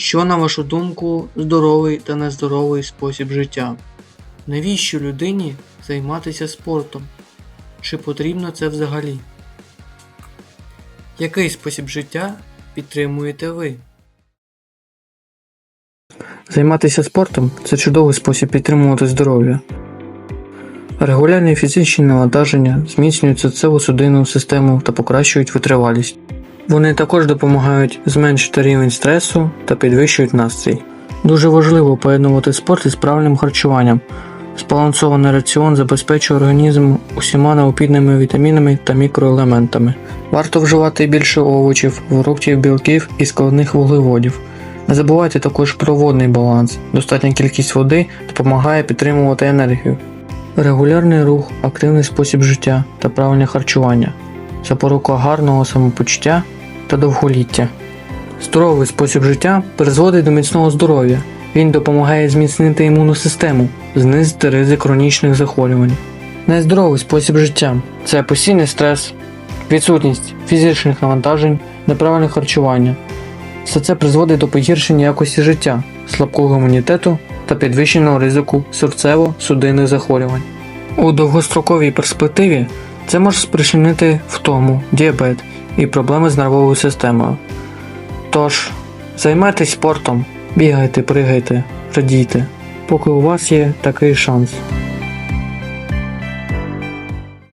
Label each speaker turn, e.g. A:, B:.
A: Що, на вашу думку, здоровий та нездоровий спосіб життя? Навіщо людині займатися спортом? Чи потрібно це взагалі? Який спосіб життя підтримуєте ви? Займатися спортом це чудовий спосіб підтримувати здоров'я. Регулярні фізичні навантаження зміцнюють серцево-судинну систему та покращують витривалість. Вони також допомагають зменшити рівень стресу та підвищують настрій. Дуже важливо поєднувати спорт із правильним харчуванням. Збалансований раціон забезпечує організм усіма необхідними вітамінами та мікроелементами. Варто вживати більше овочів, фруктів, білків і складних вуглеводів. Не забувайте також про водний баланс. Достатня кількість води допомагає підтримувати енергію. Регулярний рух, активний спосіб життя та правильне харчування запорука гарного самопочуття та довголіття. Здоровий спосіб життя призводить до міцного здоров'я. Він допомагає зміцнити імунну систему, знизити ризик хронічних захворювань. Нездоровий спосіб життя це постійний стрес, відсутність фізичних навантажень, неправильне харчування. Все це призводить до погіршення якості життя, слабкого імунітету та підвищеного ризику серцево-судинних захворювань. У довгостроковій перспективі це може спричинити втому, діабет і проблеми з нервовою системою. Тож, займайтесь спортом, бігайте, пригайте, радійте, поки у вас є такий шанс.